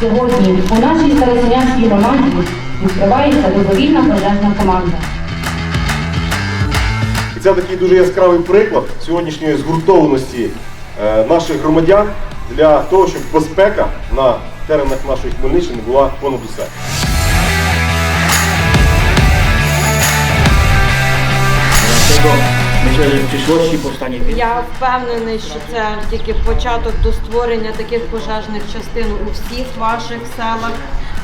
Сьогодні у нашій Старосинянській громаді відкривається добровільна пожежна команда. І це такий дуже яскравий приклад сьогоднішньої згуртованості е, наших громадян для того, щоб безпека на теренах нашої Хмельниччини була понад усе. Dlatego w przyszłości powstanie więcej. Я впевнений, що це тільки початок до створення таких пожежних частин у всіх ваших селах.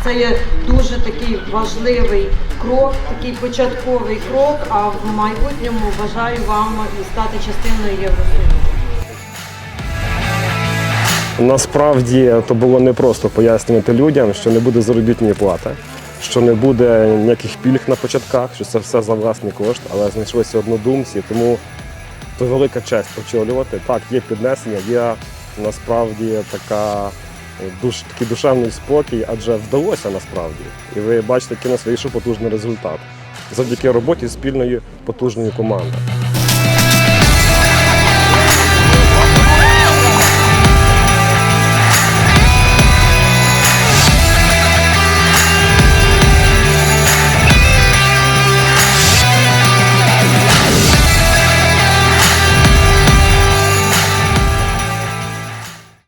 Це є дуже такий важливий крок, такий початковий крок. А в майбутньому бажаю вам стати частиною Євросоюзу. Насправді то було непросто пояснювати людям, що не буде заробітної плати, що не буде ніяких пільг на початках, що це все за власний кошт, але знайшлися однодумці, тому то велика честь очолювати. Так, є піднесення, є насправді така е, душ, такий душевний спокій, адже вдалося насправді. І ви бачите, який у нас потужний результат завдяки роботі спільної потужної команди.